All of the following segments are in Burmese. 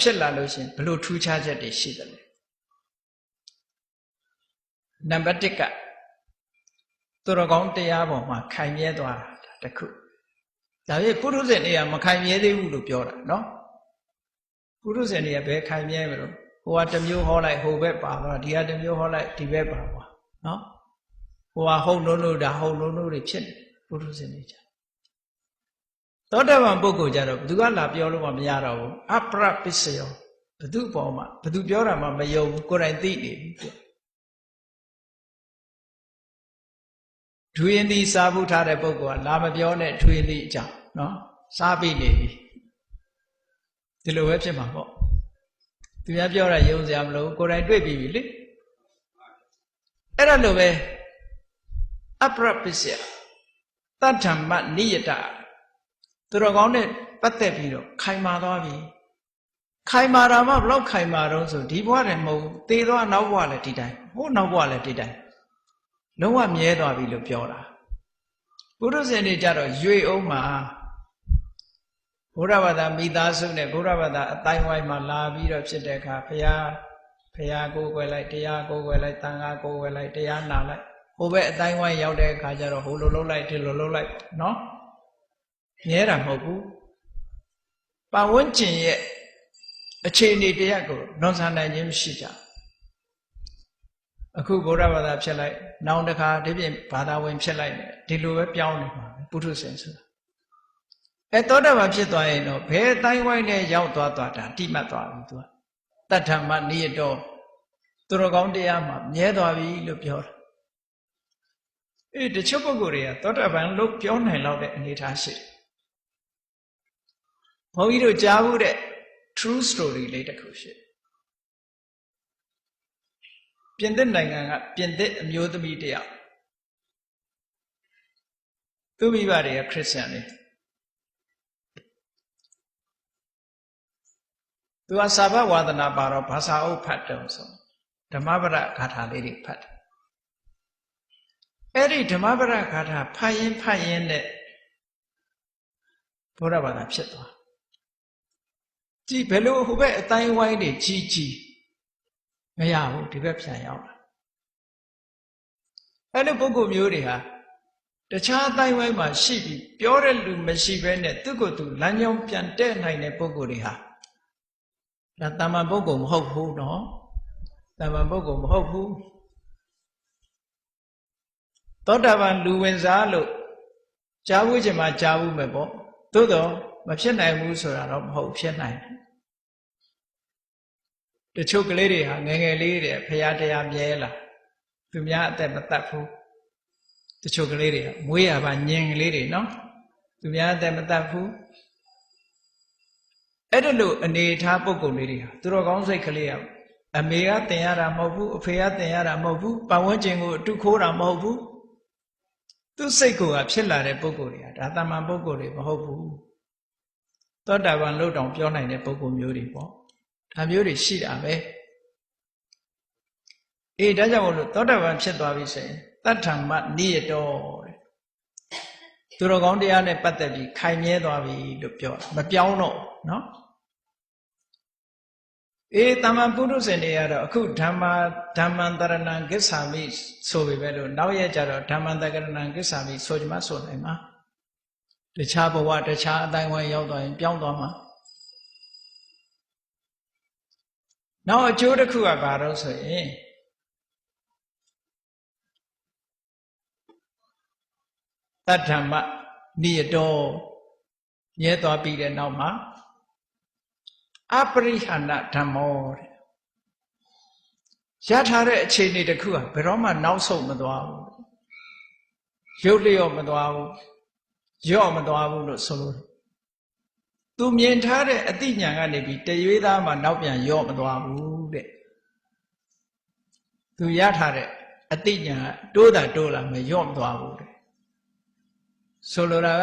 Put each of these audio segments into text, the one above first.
ဖြစ်လာလို့ရှင်ဘလို့ထူးခြားချက်တွေရှိတယ်လဲနံပါတ်1ကသူတော်ကောင်းတရားပေါ်မှာခိုင်မြဲသွားတာဒါတစ်ခုဒါပေမဲ့ပုရုဇဉ်တွေကမခိုင်မြဲသေးဘူးလို့ပြောတာနော်ပုရုဇဉ်တွေကဘယ်ခိုင်မြဲမလို့ဟိုကတစ်မျိုးဟောလိုက်ဟိုဘက်ပါသွားဒီကတစ်မျိုးဟောလိုက်ဒီဘက်ပါသွားနော်ဟိုကဟုတ်လို့လို့ဒါဟုတ်လို့လို့တွေဖြစ်နေပုရုဇဉ်တွေကြ သောတပန်ပုဂ္ဂိုလ်ကြတော့ဘသူကလာပြောလို့မှမရတော့ဘူးအပရပစ္စယောဘသူ့ပေါ်မှာဘသူပြောတာမှမယုံဘူးကိုယ်တိုင်သိနေပြီပြောဒွေရင်ဒီစားဖို့ထားတဲ့ပုဂ္ဂိုလ်ကလာမပြောနဲ့ဒွေရင်ဒီအကြောင်းနော်စားပြီးနေပြီဒီလိုပဲဖြစ်မှာပေါ့သူများပြောတာယုံစရာမလိုကိုယ်တိုင်တွေ့ပြီးပြီလေအဲ့ဒါလိုပဲအပရပစ္စယတတ္ထမနိယတ သူတော်ကောင်းနဲ့ပတ်သက်ပြီးတော့ခိုင်မာသွားပြီခိုင်မာတာမှဘလောက်ခိုင်မာတော့ဆိုဒီဘဝတည်းမဟုတ်ဘူးသေသွားနောက်ဘဝလည်းဒီတိုင်းဟိုနောက်ဘဝလည်းဒီတိုင်းလုံးဝမြဲသွားပြီလို့ပြောတာပုရုဇဉ်တွေကြတော့ရွေအောင်မှာဘုရားဘာသာမိသားစုနဲ့ဘုရားဘာသာအတိုင်းဝိုင်းမှာလာပြီးတော့ဖြစ်တဲ့အခါဘုရားဘုရားကိုယ်ွယ်လိုက်တရားကိုယ်ွယ်လိုက်တန်ခါကိုယ်ွယ်လိုက်တရားနာလိုက်ဟိုဘက်အတိုင်းဝိုင်းရောက်တဲ့အခါကျတော့ဟိုလိုလုံးလိုက်ဒီလိုလုံးလိုက်နော် မြဲတာမဟုတ်ဘူးပတ်ဝန်းကျင်ရဲ့အခြေအနေတရားကိုလွန်ဆန်နိုင်ခြင်းမရှိကြအခုဗုဒ္ဓဘာသာဖြစ်လိုက်နောင်တခါဒီပြင်ဘာသာဝင်ဖြစ်လိုက်တယ်ဒီလိုပဲပြောင်းနေမှာပဲပုထုဇဉ်ဆိုတာအဲသောတာပန်ဖြစ်သွားရင်တော့ဘယ်တိုင်းဝိုင်းနဲ့ရောက်သွားသွားတာတိမှတ်သွားပြီသူကတတ္ထမနိယတောသူတော်ကောင်းတရားမှာမြဲသွားပြီလို့ပြောတာအေးတချို့ပုဂ္ဂိုလ်တွေကသောတာပန်လို့ပြောနိုင်လောက်တဲ့အနေအထားရှိတယ် ဘုန်းကြီးတို့ကြားဘူးတဲ့ true story လေးတစ်ခုရှိတယ်ပြင်သစ်နိုင်ငံကပြင်သစ်အမျိုးသမီးတယောက်သူမိဘတွေကခရစ်ယာန်တွေသူကစာဘဝါဒနာပါတော့ဘာသာအုပ်ဖတ်တယ်ဆိုဓမ္မပဒဂါထာလေးတွေဖတ်တယ်အဲ့ဒီဓမ္မပဒဂါထာဖတ်ရင်ဖတ်ရင်နဲ့ဘုရားဘာသာဖြစ်သွား ကြည်ဘယ်လိုဟိုဘက်အတိုင်းဝိုင်းတွေကြီးကြီးမရဘူးဒီဘက်ပြန်ရောက်လာအဲ့လိုပုဂ္ဂိုလ်မျိုးတွေဟာတခြားအတိုင်းဝိုင်းမှာရှိပြီးပြောတဲ့လူမရှိဘဲနဲ့သူ့ကိုယ်သူလမ်းကြောင်းပြန်တဲ့နိုင်တဲ့ပုဂ္ဂိုလ်တွေဟာဒါတာမန်ပုဂ္ဂိုလ်မဟုတ်ဘူးနော်တာမန်ပုဂ္ဂိုလ်မဟုတ်ဘူးသောတာပန်လူဝင်စားလို့ကြားဘူးချင်မှကြားဘူးမယ်ပေါ့သို့တော့ မဖြစ်နိုင်ဘူးဆိုတာတော့မဟုတ်ဖြစ်နိုင်တယ်တချို့ကလေးတွေဟာငယ်ငယ်လေးတွေဖရာတရားမြဲလာသူများအသက်မတတ်ဘူးတချို့ကလေးတွေကမွေးရပါညင်ကလေးတွေနော်သူများအသက်မတတ်ဘူးအဲ့ဒါလို့အနေထားပုံကုန်လေးတွေဟာသူတော်ကောင်းစိတ်ကလေးကအမေကတင်ရတာမဟုတ်ဘူးအဖေကတင်ရတာမဟုတ်ဘူးပတ်ဝန်းကျင်ကိုအတုခိုးတာမဟုတ်ဘူးသူစိတ်ကိုကဖြစ်လာတဲ့ပုံကုန်တွေကဒါတမန်ပုံကုန်တွေမဟုတ်ဘူး သောတာပန်လို့တောင်ပြောနိုင်တဲ့ပုံကုန်မျိုးတွေပေါ့ဒါမျိုးတွေရှိတာပဲအေးဒါကြောင့်မလို့သောတာပန်ဖြစ်သွားပြီဆိုရင်တတ္ထမနိယတောတဲ့သူတော်ကောင်းတရားနဲ့ပတ်သက်ပြီးခိုင်မြဲသွားပြီလို့ပြောတာမပြောင်းတော့နော်အေးတမန်ပုရုဇဉ်တွေကတော့အခုဓမ္မဓမ္မံတရဏံကိစ္ဆာမိဆိုပေမဲ့လို့နောက်ရက်ကျတော့ဓမ္မံတရဏံကိစ္ဆာမိဆိုကြမှာဆိုနိုင်မှာ တခြားဘဝတခြားအတိုင်းဝိုင်းရောက်သွားရင် ပြောင်းသွားမှာနောက်အကျိုးတစ်ခုကဘာလို့ဆိုရင်တတ္ထမနိယတောမြဲသွားပြီးတဲ့နောက်မှာအပရိဟဏဓမ္မောတဲ့ရထားတဲ့အခြေအနေတစ်ခုကဘယ်တော့မှနောက်ဆုတ်မသွားဘူးရုပ်လျော့မသွားဘူး ရော့မသွားဘူးလို့ဆိုလို့သူမြင်ထားတဲ့အတိညာကနေပြီးတရွေးသားမှနောက်ပြန်ရော့မသွားဘူးတဲ့သူရထားတဲ့အတိညာတိုးတာတိုးလာမရော့မသွားဘူးတဲ့ဆိုလိုတာက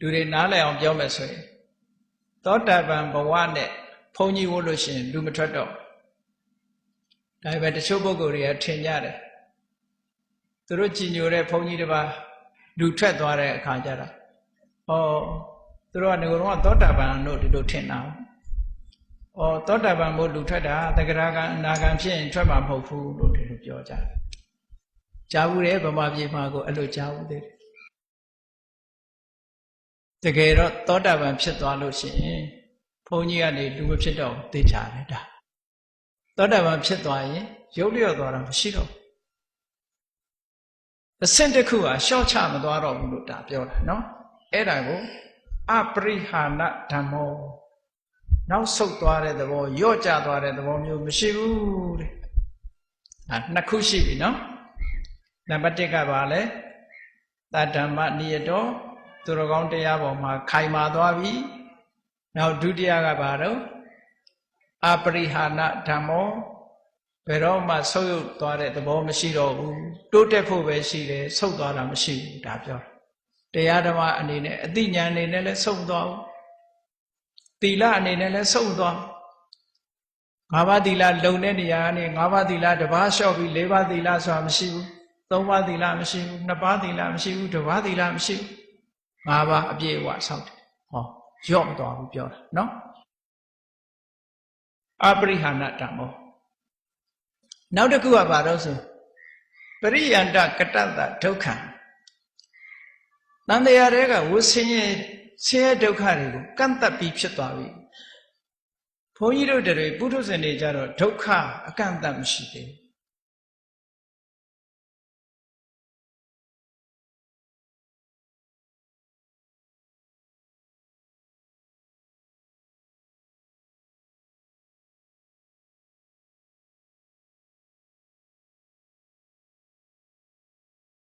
လူတွေနားလည်အောင်ပြောမယ်ဆိုရင်သောတာပန်ဘဝနဲ့ဘုံကြီးဝလို့ရှိရင်လူမထွက်တော့ဒါပေမဲ့တချို့ပုဂ္ဂိုလ်တွေကထင်ကြတယ်သူတို့ကြည်ညိုတဲ့ဘုံကြီးတစ်ပါး လူထွက်သွားတဲ့အခါကျတော့ဩသူတို့ကငကိုယ်တော့သောတာပန်တို့ဒီလိုထင်တာ။အော်သောတာပန်မို့လူထွက်တာတဂရကအနာဂံဖြစ်ရင်ထွက်မှာမဟုတ်ဘူးလို့ဒီလိုပြောကြတယ်။ကြားဘူးတယ်ဗမာပြည်မှာကိုအဲ့လိုကြားဘူးသေးတယ်။တကယ်တော့သောတာပန်ဖြစ်သွားလို့ရှိရင်ဘုန်းကြီးကနေလူမဖြစ်တော့သိချတယ်ဒါ။သောတာပန်ဖြစ်သွားရင်ရုပ်လျော့သွားတာမရှိတော့ဘူး။ အဆင့်တစ်ခုဟာရှော့ချမသွားတော့ဘူးလို့ဒါပြောတာနော်။အဲ့ဒါကိုအပရိဟာဏဓမ္မောနောက်ဆုတ်သွားတဲ့သဘောယော့ကျသွားတဲ့သဘောမျိုးမရှိဘူးတဲ့အဲနှစ်ခုရှိပြီနော်နံပါတ်1ကပါလဲတတ္တမနိယတောသူတော်ကောင်းတရားပေါ်မှာခိုင်မာသွားပြီနောက်ဒုတိယကပါတော့အပရိဟာဏဓမ္မော ဘယ်တော့မှဆုတ်ယုတ်သွားတဲ့သဘောမရှိတော့ဘူးတိုးတက်ဖို့ပဲရှိတယ်ဆုတ်သွားတာမရှိဘူးဒါပြောတာတရားဓမ္မအနေနဲ့အသိဉာဏ်အနေနဲ့လည်းဆုံးသွားဘူးသီလအနေနဲ့လည်းဆုံးသွားငါးပါးသီလလုံတဲ့နေရာကနေငါးပါးသီလတစ်ပါးလျှော့ပြီးလေးပါးသီလဆိုတာမရှိဘူးသုံးပါးသီလမရှိဘူးနှစ်ပါးသီလမရှိဘူးတစ်ပါးသီလမရှိဘူးငါးပါးအပြည့်အဝဆောက်တယ်ဟောရော့မသွားဘူးပြောတာနော်အပရိဟာဏတမော နောက်တစ်ခုကဘာလို့ဆိုပရိယန္တကတ္တတဒုက္ခတန်တရားတွေကဝဆင်းရဲဆင်းရဲဒုက္ခတွေကိုကန့်သက်ပြီးဖြစ်သွားပြီဘုန်းကြီးတို့တွေပုထုဇဉ်တွေကြတော့ဒုက္ခအကန့်အသတ်မရှိသေးဘူး